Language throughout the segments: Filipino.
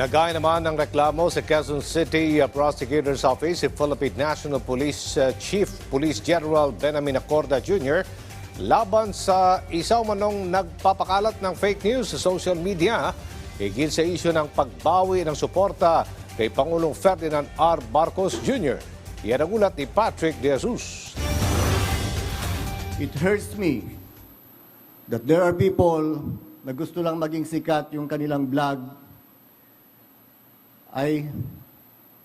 Nagaya naman ng reklamo sa Quezon City uh, Prosecutor's Office si Philippine National Police uh, Chief Police General Benjamin Acorda Jr. laban sa isaw manong nagpapakalat ng fake news sa social media higil sa isyu ng pagbawi ng suporta kay Pangulong Ferdinand R. Marcos Jr. Yan ang ulat ni Patrick De Jesus. It hurts me that there are people na gusto lang maging sikat yung kanilang vlog ay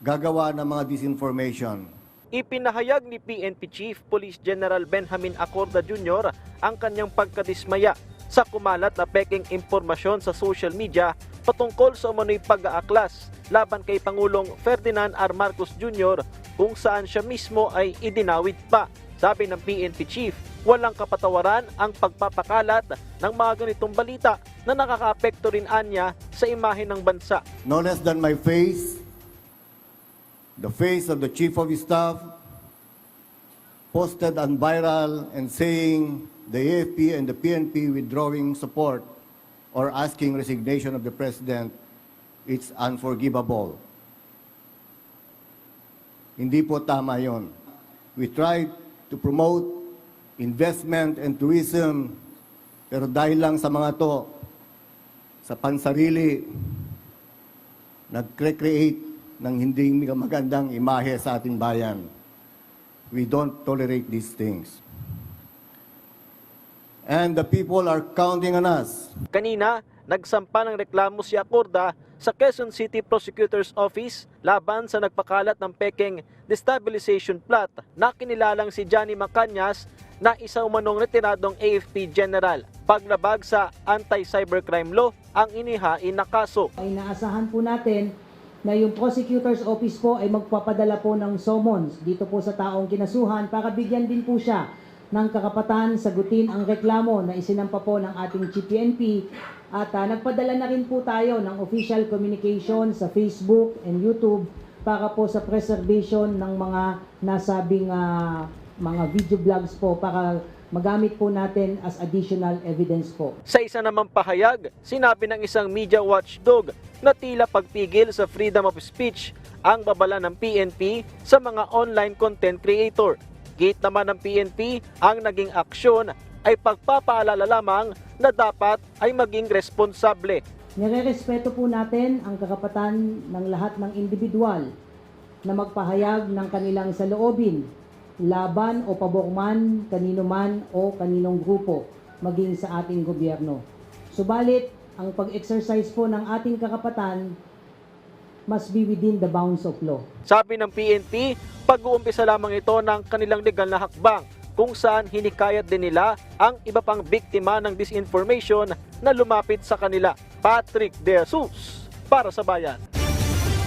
gagawa ng mga disinformation. Ipinahayag ni PNP Chief Police General Benjamin Acorda Jr. ang kanyang pagkadismaya sa kumalat na peking impormasyon sa social media patungkol sa umano'y pag-aaklas laban kay Pangulong Ferdinand R. Marcos Jr. kung saan siya mismo ay idinawit pa. Sabi ng PNP Chief, walang kapatawaran ang pagpapakalat ng mga ganitong balita na nakakaapekto rin anya sa imahe ng bansa. No less than my face, the face of the Chief of Staff, posted on viral and saying the AFP and the PNP withdrawing support or asking resignation of the President, it's unforgivable. Hindi po tama yon. We tried to promote investment and tourism, pero dahil lang sa mga to, sa pansarili, nag-create ng hindi magandang imahe sa ating bayan. We don't tolerate these things. And the people are counting on us. Kanina, nagsampa ng reklamo si Acorda sa Quezon City Prosecutor's Office laban sa nagpakalat ng peking destabilization plot na kinilalang si Johnny Macanyas na isa umanong retiradong AFP General. Paglabag sa anti-cybercrime law ang inihain na kaso. ay naasahan po natin na yung prosecutor's office po ay magpapadala po ng summons dito po sa taong kinasuhan para bigyan din po siya ng kakapatan sagutin ang reklamo na isinampa po ng ating GPNP at ah, nagpadala na rin po tayo ng official communication sa Facebook and YouTube para po sa preservation ng mga nasabing ah, mga video vlogs po para magamit po natin as additional evidence po. Sa isa namang pahayag, sinabi ng isang media watchdog na tila pagpigil sa freedom of speech ang babala ng PNP sa mga online content creator. Gate naman ng PNP, ang naging aksyon ay pagpapaalala lamang na dapat ay maging responsable. Nire-respeto po natin ang kakapatan ng lahat ng individual na magpahayag ng kanilang saloobin, laban o pabor kanino man o kaninong grupo, maging sa ating gobyerno. Subalit, ang pag-exercise po ng ating kakapatan must be within the bounds of law. Sabi ng PNP, pag-uumpisa lamang ito ng kanilang legal na hakbang kung saan hinikayat din nila ang iba pang biktima ng disinformation na lumapit sa kanila. Patrick De Jesus para sa Bayan.